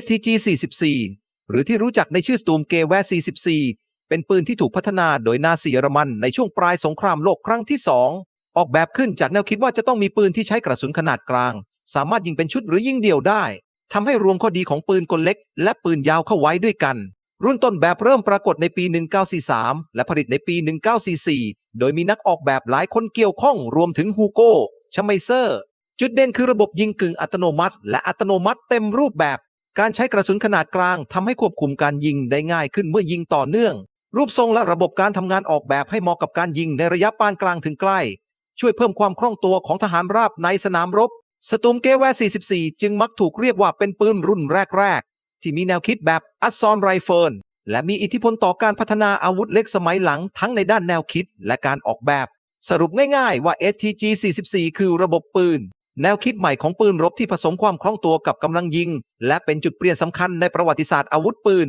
STG 44 หรือที่รู้จักในชื่อสตูมเกแวร44 เป็นปืนที่ถูกพัฒนาโดยนาซีเยอรมันในช่วงปลายสงครามโลกครั้งที่ 2 ออกแบบขึ้นจากแนวคิดว่าจะต้องมีปืนที่ใช้กระสุนขนาดกลาง สามารถยิงเป็นชุดหรือยิงเดี่ยวได้ทำให้รวมข้อดีของปืนกลเล็ก และปืนยาวเข้าไว้ด้วยกัน รุ่นต้นแบบเริ่มปรากฏในปี 1943 และผลิตในปี 1944 โดยมีนักออกแบบหลายคนเกี่ยวข้องรวมถึงฮูโก้ชไมเซอร์ จุดเด่นคือระบบยิงกึ่งอัตโนมัติ และอัตโนมัติเต็มรูปแบบ การใช้กระสุนขนาดกลางทำให้ควบคุมการยิงได้ง่ายขึ้นเมื่อยิงต่อเนื่อง รูปทรงและระบบการทำงานออกแบบให้เหมาะกับการยิงในระยะปานกลางถึงใกล้ ช่วยเพิ่มความคล่องตัวของทหารราบในสนามรบ สตูมเกแวร์44 จึงมักถูกเรียกว่าเป็นปืนรุ่นแรก ๆ ที่มีแนวคิดแบบอัสซอนไรเฟิลและมีอิทธิพลต่อการพัฒนาอาวุธเล็กสมัยหลังทั้งในด้านแนวคิดและการออกแบบ สรุปง่ายๆว่า STG 44 คือระบบปืน แนวคิดใหม่ของปืนรบที่ผสมความคล่องตัวกับกำลังยิง และเป็นจุดเปลี่ยนสำคัญในประวัติศาสตร์อาวุธปืน